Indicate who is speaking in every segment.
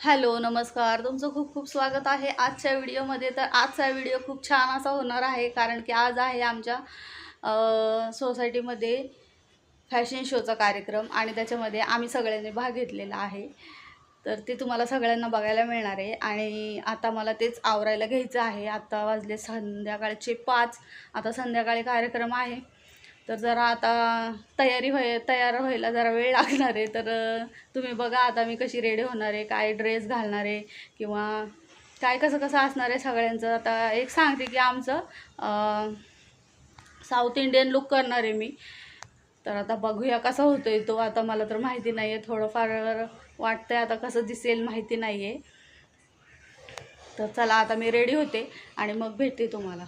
Speaker 1: Hello नमस्कार. तुमचं खूप खूप स्वागत आहे आजच्या व्हिडिओमध्ये. तर आजचा व्हिडिओ खूप छान असा होणार आहे कारण की आज आहे आमच्या सोसायटीमध्ये फॅशन शोचा कार्यक्रम आणि त्याच्यामध्ये आम्ही सगळ्यांनी भाग घेतलेला आहे. तर ते तुम्हाला सगळ्यांना बघायला मिळणार आहे. आणि आता मला तेच आवरायला घ्यायचं आहे. आता वाजले संध्याकाळचे पाच. आता संध्याकाळी कार्यक्रम आहे. तर जरा आता तयारी व्हाय तयार व्हायला जरा वेळ लागणार आहे. तर तुम्ही बघा आता मी कशी रेडी होणार आहे काय ड्रेस घालणार आहे किंवा काय कसं कसं असणार आहे सगळ्यांचं. आता एक सांगते की आमचं साऊथ इंडियन लुक करणार आहे मी. तर आता बघूया कसा आहे तो. आता मला तर माहिती नाही आहे थोडंफार वाटतं आहे आता कसं दिसेल माहिती नाही आहे तर चला आता मी रेडी होते आणि मग भेटते तुम्हाला.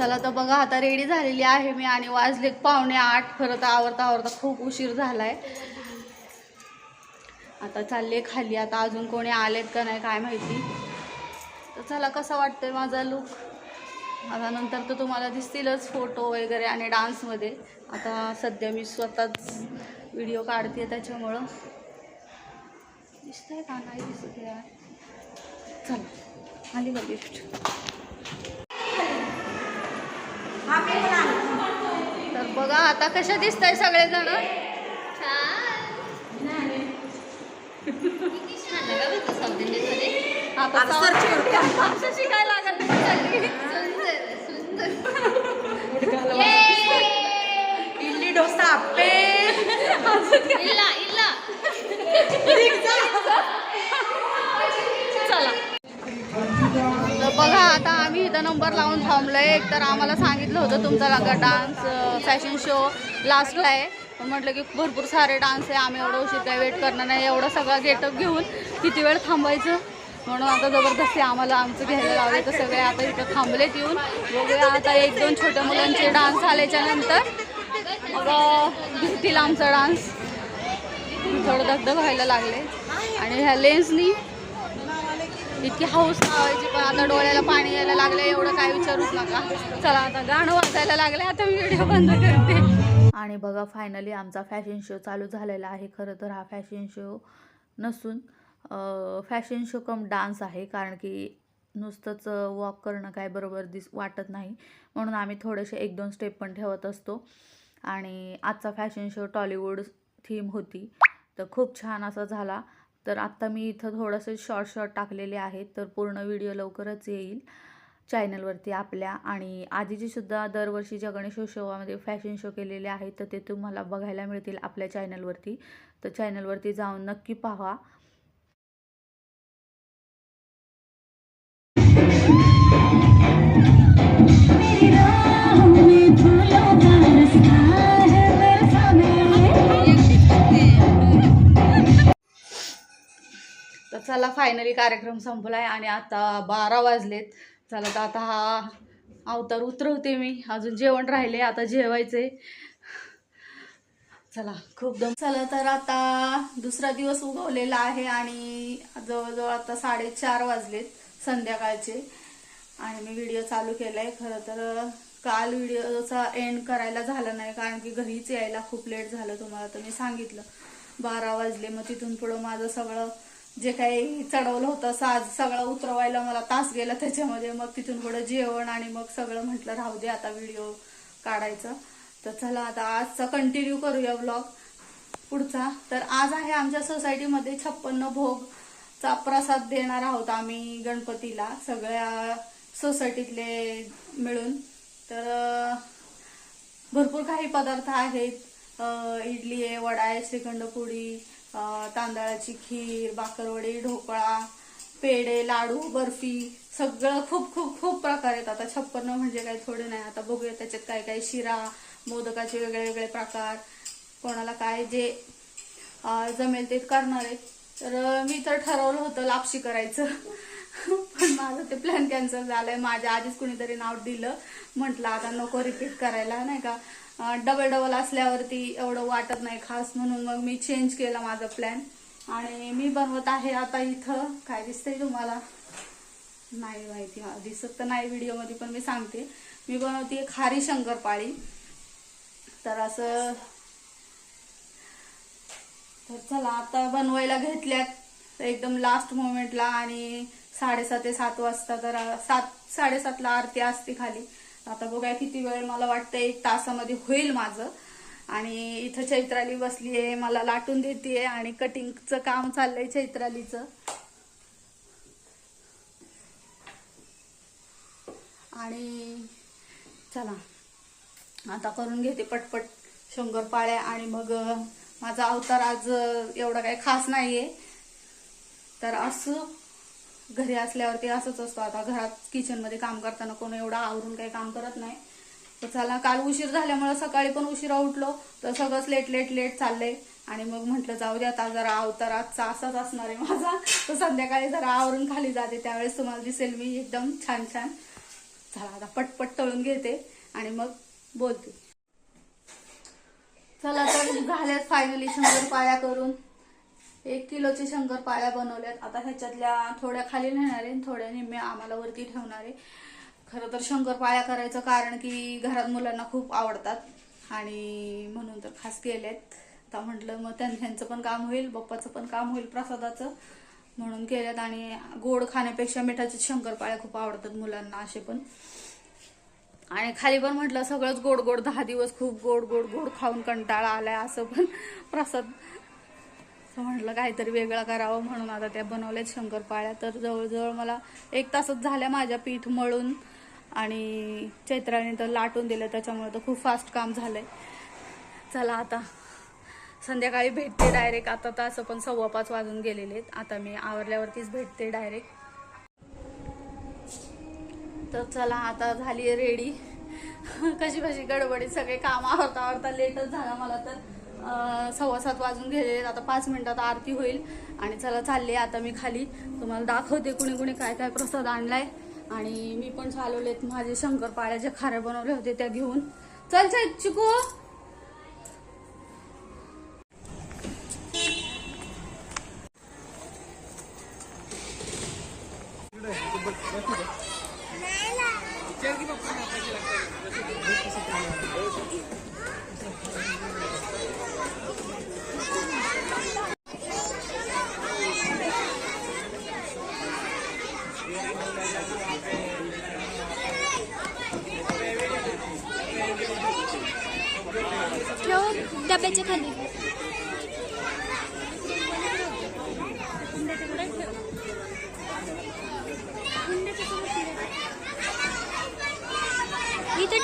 Speaker 1: चला तर बघा आता रेडी झालेली आहे मी आणि वाजले पावणे आठ. खरं तर आवरता आवरता खूप उशीर झाला आहे आता चालले खाली आता अजून कोणी आलेत का नाही काय माहिती. तर चला कसं वाटतंय माझा लुक आता नंतर तर तुम्हाला दिसतीलच फोटो वगैरे आणि डान्समध्ये आता सध्या मी स्वतःच व्हिडिओ काढते त्याच्यामुळं. दिसतंय का? नाही दिसत यार. चला आली बघ तर बघा आता कशा दिसत आहे सगळेजण शिकायला लागत नाही.
Speaker 2: इडली डोसा आप्पे.
Speaker 1: आता आम्ही इथं नंबर लावून थांबलो एक तर आम्हाला सांगितलं होतं तुमचा लागा डान्स फॅशन शो लास्टला आहे. म्हटलं की भरपूर सारे डान्स आहे. आम्ही एवढं उशीर काही वेट करणार नाही. एवढं सगळं गेटअप घेऊन किती वेळ थांबायचं? म्हणून आता जबरदस्ती आम्हाला आमचं घ्यायला लावले तर सगळे आता इथं थांबलेत येऊन. बघूया आता एक दोन छोट्या मुलांचे डान्स आल्याच्यानंतर. मग घेतील आमचा डान्स. थोडं दगदग व्हायला लागले आणि ह्या लेन्सनी इतकी हाऊस लावायची पण आता डोळ्याला पाणी यायला लागलं एवढं काय विचारूच नका. चला आता गाणं वाजायला लागलं आता मी व्हिडिओ बंद करते. आणि बघा फायनली आमचा फॅशन शो चालू झालेला आहे. खरं तर हा फॅशन शो नसून फॅशन शो कम डान्स आहे कारण की नुसतंच वॉक करणं काय बरोबर दिस वाटत नाही. म्हणून आम्ही थोडेसे एक दोन स्टेप पण ठेवत असतो. आणि आजचा फॅशन शो टॉलिवूड थीम होती. तर खूप छान असा झाला. तर आत्ता मी इथं थोडंसं शॉर्ट शॉर्ट टाकलेले आहेत तर पूर्ण व्हिडिओ लवकरच येईल चॅनलवरती आपल्या. आणि आधीची सुद्धा दरवर्षीच्या गणेशोत्सवामध्ये फॅशन शो केलेले आहेत तर ते तुम्हाला बघायला मिळतील आपल्या चॅनलवरती तर चॅनलवरती जाऊन नक्की पाहा. तर चला फायनली कार्यक्रम संपला आहे आणि आता बारा वाजलेत. चला तर आता हा अवतार उतरवते मी. अजून जेवण राहिले आता जेवायचे चला खूप दम. चला तर आता दुसरा दिवस उगवलेला आहे आणि जवळजवळ आता साडेचार वाजलेत संध्याकाळचे. आणि मी व्हिडिओ चालू केलाय. खरं तर काल व्हिडिओचा एंड करायला झाला नाही कारण की घरीच यायला खूप लेट झालं तुम्हाला तर मी सांगितलं. बारा वाजले मग तिथून पुढं माझं सगळं जे काही चढवलं होतं साज सगळं उतरवायला मला तास गेला त्याच्यामध्ये. मग तिथून पुढं जेवण आणि मग सगळं म्हटलं राहू दे आता व्हिडिओ काढायचा. तर चला आता आजचा कंटिन्यू करूया ब्लॉग पुढचा. तर आज आहे आमच्या सोसायटीमध्ये छप्पन्न भोगचा प्रसाद देणार आहोत आम्ही गणपतीला सगळ्या सोसायटीतले मिळून. तर भरपूर काही पदार्थ आहेत. इडली आहे वडा आहे श्रीखंड पुडी तांदळाची खीर बाकरवडी ढोकळा पेढे लाडू बर्फी सगळं खूप खूप खूप प्रकार आहेत. आता छप्पन्न म्हणजे काही थोडे नाही. आता बघूया त्याच्यात काय काय शिरा मोदकाचे वेगळे वेगळे प्रकार. कोणाला काय जे जमेल ते करणार. आहेत तर मी तर ठरवलं होतं लापशी करायचं. पण माझं ते प्लॅन कॅन्सल झालंय. माझ्या आधीच कुणीतरी नाव दिलं. म्हटलं आता नको रिपीट करायला नाही का? डबल डबल असल्यावरती एवढं वाटत नाही खास म्हणून मग मी चेंज केला माझा प्लॅन आणि मी बनवत आहे आता इथं. काय दिसतंय तुम्हाला? नाही माहिती मला दिसत तर नाही व्हिडिओमध्ये पण मी सांगते. मी बनवते खारी शंकरपाळी तर असं तर चला आता बनवायला घेतल्यात. एकदम लास्ट मोमेंटला आणि साडेसात ते सात वाजता तर सात साडेसातला आरती असते खाली. आता बघा किती वेळ मला वाटतं एक तासामध्ये होईल माझं. आणि इथं चैत्राली बसली आहे मला लाटून देते आणि कटिंगचं काम चाललंय चैत्रालीचं. आणि चला आता करून घेते पटपट शंकरपाळ्या आणि मग माझा अवतार आज एवढा काही खास नाहीये. तर असं घरी असल्यावरती असंच असतो. आता घरात किचनमध्ये काम करताना कोण एवढं आवरून काही काम करत नाही. तर चला काल उशीर झाल्यामुळे सकाळी पण उशिरा उठलो. तर सगळंच लेट लेट लेट चाललंय. आणि मग म्हटलं जाऊ दे आता जरा अवतार आजचा असाच असणार आहे माझा. तर संध्याकाळी जरा आवरून खाली जाते. त्यावेळेस तुम्हाला दिसेल मी एकदम छान छान. चला आता पटपट तळून घेते आणि मग बोलते. चला तर झाल्यात फायनली शंभर पाया करून. एक किलोचे शंकरपाळ्या बनवल्यात. आता ह्याच्यातल्या थोड्या खाली नेणार आहे थोड्या निम्म्या आम्हाला वरती ठेवणार आहे. खरं तर शंकरपाळ्या करायचं कारण की घरात मुलांना खूप आवडतात आणि म्हणून तर खास केल्यात आता म्हटलं मग त्यां- त्यांचं पण काम होईल बाप्पाचं पण काम होईल प्रसादाचं म्हणून केल्यात आणि गोड खाण्यापेक्षा मिठाचे शंकरपाळ्या खूप आवडतात मुलांना असे पण. आणि खाली पण म्हटलं सगळंच गोड गोड दहा दिवस खूप गोड गोड गोड खाऊन कंटाळा आलाय असं पण प्रसाद म्हटलं काहीतरी वेगळं करावं म्हणून आता त्या बनवल्यात शंकरपाळ्या. तर जवळजवळ मला एक तासच झाल्या माझ्या पीठ मळून आणि चैत्राने तर लाटून दिलं त्याच्यामुळे तर खूप फास्ट काम झालंय. चला आता. संध्याकाळी भेटते डायरेक्ट आता तर असं पण सव्वा पाच वाजून गेलेले आहेत. आता मी आवरल्यावरतीच भेटते डायरेक्ट तर चला आता झाली रेडी कशी कशी गडबडीत सगळे काम आवरता आवरता लेटच झाला मला तर. सव्वा सात वाजून गेलेले आता पाच मिनिटात आरती होईल. आणि चला चालले आता मी खाली. तुम्हाला दाखवते कुणी कुणी काय काय प्रसाद आणलाय. आणि मी पण चालवलेत माझे शंकरपाळ्या जे खारे बनवले होते त्या घेऊन. चल चल चिकू!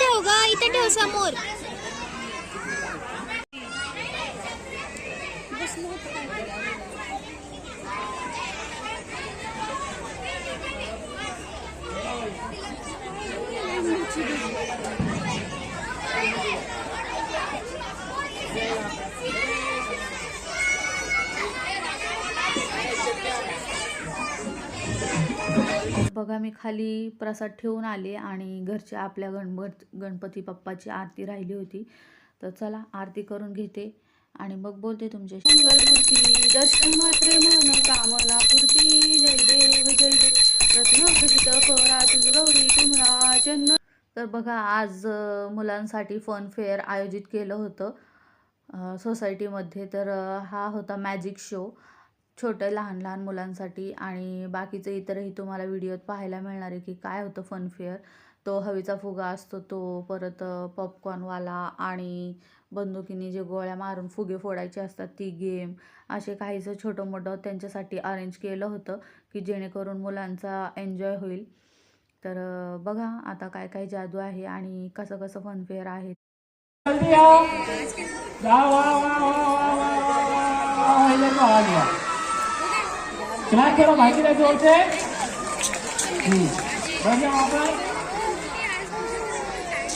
Speaker 3: ठेव ग इथं ठेव समोर.
Speaker 4: बघा मी खाली प्रसाद ठेवून आले आणि घरच्या आपल्या गणपत गणपती बाप्पाची आरती राहिली होती. तर चला आरती करून घेते आणि मग बोलते तुमच्याशी.
Speaker 1: मंगलमूर्ती दर्शन मात्रे मन कामना पूर्ती. जय देव जय देव. तुझ गौरी कुमरा चंद
Speaker 4: तर बघा आज मुलांसाठी फन फेअर आयोजित केलं होतं. सोसायटीमध्ये तर हा होता मॅजिक शो छोटं लहान लहान मुलांसाठी आणि बाकीचे इतरही तुम्हाला व्हिडिओत पाहायला मिळणार आहे की काय होतं फन फेअर तो हवेचा फुगा असतो तो परत पॉपकॉर्नवाला आणि बंदुकीने जे गोळ्या मारून फुगे फोडायचे असतात ती गेम असे काहीसं छोटं मोठं त्यांच्यासाठी अरेंज केलं होतं की जेणेकरून मुलांचा एन्जॉय होईल तर बघा आता काय काय जादू आहे आणि कसं कसं फनफेअर आहे
Speaker 5: ગ્રાહકોનો ભાગીદાર જોડ છે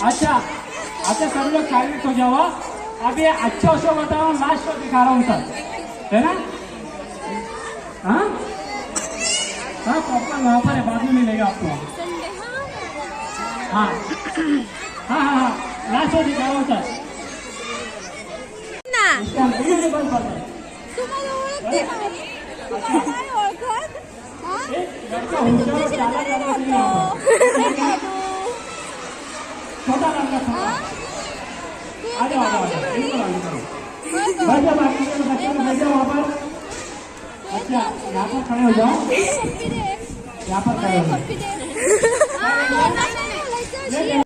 Speaker 5: अच्छा अच्छा सर लोग शारीरिक हो जाओ अब ये अच्छा शो बताओ लास्ट शो दिखा रहा हूँ सर है ना हाँ हाँ पॉपकॉर्न वहाँ पर है बाद में मिलेगा आपको हाँ हाँ हाँ हाँ लास्ट शो दिखा रहा हूँ सर
Speaker 3: ना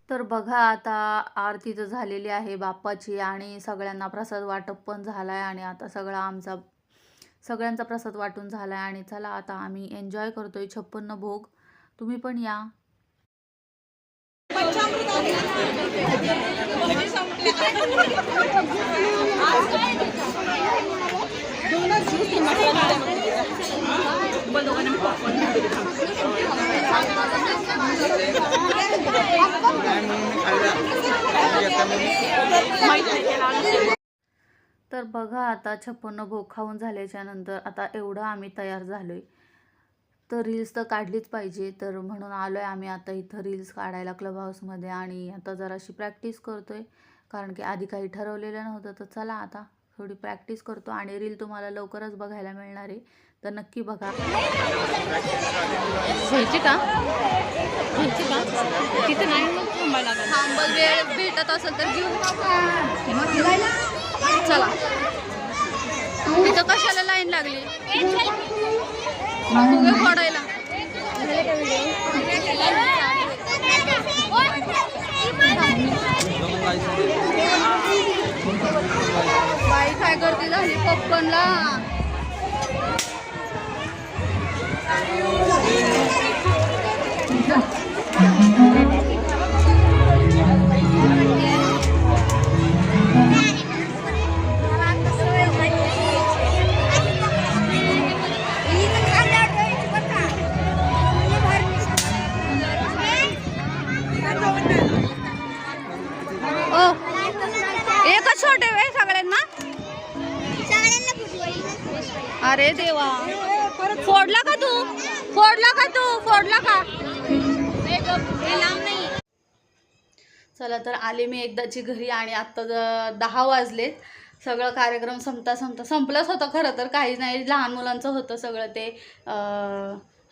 Speaker 4: तर बघा आता आरती तर झालेली आहे बाप्पाची आणि सगळ्यांना प्रसाद वाटप पण झालाय आणि आता सगळा आमचा सगळ्यांचा प्रसाद वाटून झाला आहे आणि चला आता आम्ही एन्जॉय करतोय छप्पन्न भोग. तुम्ही पण या. तर बघा आता छप्पन्न भोग खाऊन झाल्याच्यानंतर आता एवढं आम्ही तयार झालोय. तर रील्स तर काढलीच पाहिजे. तर म्हणून आलो आहे आम्ही आता इथं रील्स काढायला क्लब हाऊसमध्ये आणि आता जराशी प्रॅक्टिस करतोय. कारण की आधी काही ठरवलेलं नव्हतं. तर चला आता थोडी प्रॅक्टिस करतो आणि रील तुम्हाला लवकरच बघायला मिळणार आहे. तर नक्की बघा.
Speaker 2: घ्यायची का? घ्यायची का? तिथे नाही मग थांबायला
Speaker 1: वेळ भेटत असेल तर घेऊन चला. इथं कशाला लाईन लागली? फुगे फोडायला बाई काय करते झाली? पप्पनला. अरे देवा. फोडला का तू? फोडला का तू? फोडला का? चला तर आले मी एकदाची घरी आणि आत्ता दहा वाजलेत. सगळं कार्यक्रम संपता संपता संपलंच होतं खरं तर. काहीच नाही लहान मुलांचं होतं सगळं ते.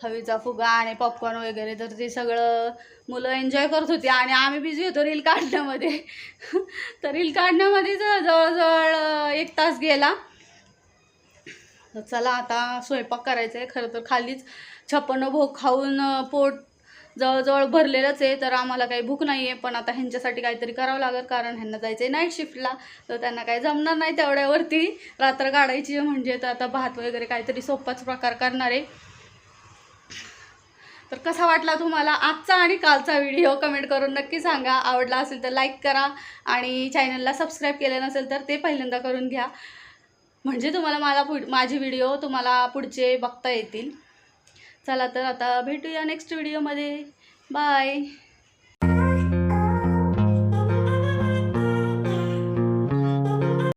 Speaker 1: हवीचा फुगा आणि पॉपकॉर्न वगैरे तर ते सगळं मुलं एन्जॉय करत होती आणि आम्ही बिझी होतो रील काढण्यामध्ये. तर रील काढण्यामध्ये जवळजवळ एक तास गेला. तर चला आता स्वयंपाक करायचा आहे खरं तर खालीच छप्पन्न भोग खाऊन पोट जवळजवळ भरलेलंच आहे. तर आम्हाला काही भूक नाही आहे पण आता ह्यांच्यासाठी काहीतरी करावं लागेल. कारण ह्यांना जायचं आहे नाईट शिफ्टला तर त्यांना काही जमणार नाही तेवढ्यावरती. रात्र काढायची म्हणजे. तर आता भात वगैरे काहीतरी सोपाच प्रकार करणार आहे. तर कसा वाटला तुम्हाला आजचा आणि कालचा व्हिडिओ? कमेंट करून नक्की सांगा. आवडला असेल तर लाईक करा. आणि चॅनलला सबस्क्राईब केलं नसेल तर ते पहिल्यांदा करून घ्या. म्हणजे तुम्हाला मला पुढ माझे व्हिडिओ तुम्हाला पुढचे बघता येतील. चला तर आता भेटूया नेक्स्ट व्हिडिओमध्ये बाय